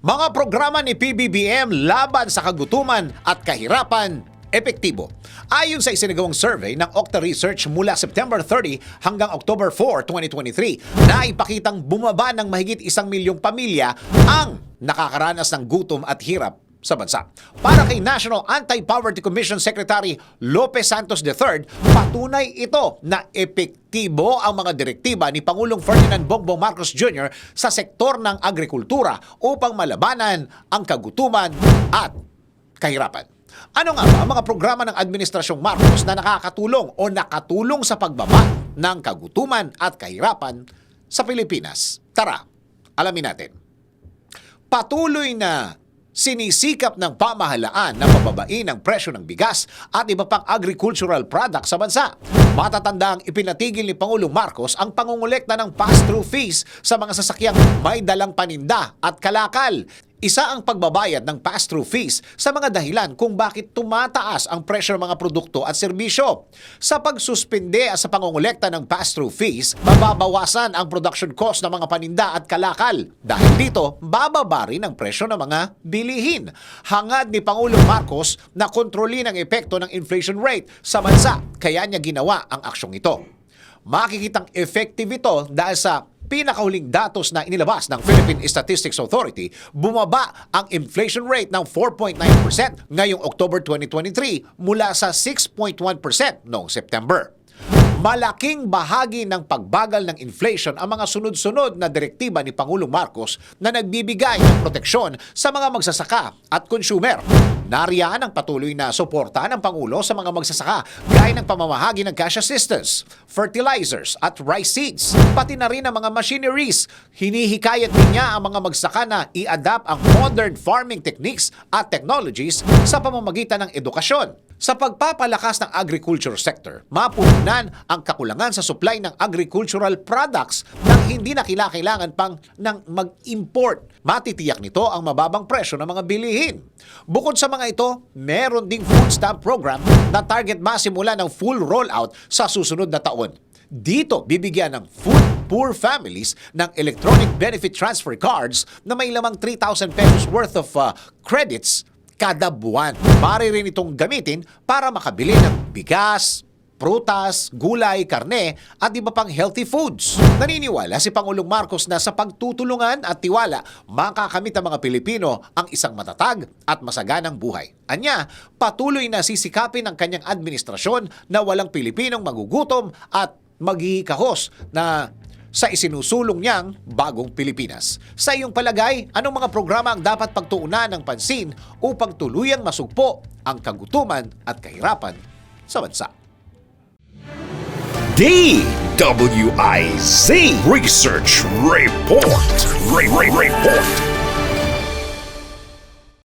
Mga programa ni PBBM laban sa kagutuman at kahirapan, epektibo. Ayon sa isinagawang survey ng Okta Research mula September 30 hanggang October 4, 2023, na ipakitang bumaba ng mahigit isang milyong pamilya ang nakakaranas ng gutom at hirap sa bansa. Para kay National Anti-Poverty Commission Secretary Lopez Santos III, patunay ito na epektibo ang mga direktiba ni Pangulong Ferdinand Bongbong Marcos Jr. sa sektor ng agrikultura upang malabanan ang kagutuman at kahirapan. Ano nga ba ang mga programa ng Administrasyong Marcos na nakakatulong o nakatulong sa pagbaba ng kagutuman at kahirapan sa Pilipinas? Tara, alamin natin patuloy na sinisikap ng pamahalaan na pababain ang presyo ng bigas at iba pang agricultural products sa bansa. Matatanda ang ipinatigil ni Pangulong Marcos ang pangungulekta ng pass-through fees sa mga sasakyang may dalang paninda at kalakal. Isa ang pagbabayad ng pass-through fees sa mga dahilan kung bakit tumataas ang presyo ng mga produkto at serbisyo. Sa pagsuspinde sa pangungulekta ng pass-through fees, mababawasan ang production cost ng mga paninda at kalakal. Dahil dito, bababa rin ang presyo ng mga bilihin. Hangad ni Pangulong Marcos na kontrolin ang epekto ng inflation rate sa bansa, kaya niya ginawa ang aksyong ito. Makikitang effective ito dahil sa pinakahuling datos na inilabas ng Philippine Statistics Authority, bumaba ang inflation rate ng 4.9% ngayong October 2023 mula sa 6.1% noong September. Malaking bahagi ng pagbagal ng inflation ang mga sunod-sunod na direktiba ni Pangulong Marcos na nagbibigay ng proteksyon sa mga magsasaka at consumer. Nariyan ang patuloy na suporta ng Pangulo sa mga magsasaka gaya ng pamamahagi ng cash assistance, fertilizers at rice seeds, pati na rin ang mga machineries. Hinihikayat din niya ang mga magsaka na i-adapt ang modern farming techniques at technologies sa pamamagitan ng edukasyon. Sa pagpapalakas ng agriculture sector, mapuhunan ang kakulangan sa supply ng agricultural products nang hindi na kinakailangan pang ng mag-import. Matitiyak nito ang mababang presyo ng mga bilihin. Bukod sa mga ito, meron ding food stamp program na target masimula ng full rollout sa susunod na taon. Dito, bibigyan ng food poor families ng electronic benefit transfer cards na may lamang 3,000 pesos worth of uh, credits kada buwan. Pare rin itong gamitin para makabili ng bigas, prutas, gulay, karne at iba pang healthy foods. Naniniwala si Pangulong Marcos na sa pagtutulungan at tiwala, makakamit ang mga Pilipino ang isang matatag at masaganang buhay. Anya, patuloy na sisikapin ng kanyang administrasyon na walang Pilipinong magugutom at maghihikahos na sa isinusulong niyang bagong Pilipinas. Sa iyong palagay, anong mga programa ang dapat pagtuunan ng pansin upang tuluyang masugpo ang kagutuman at kahirapan sa bansa? DWIZ Research Report. Re- Re- Report.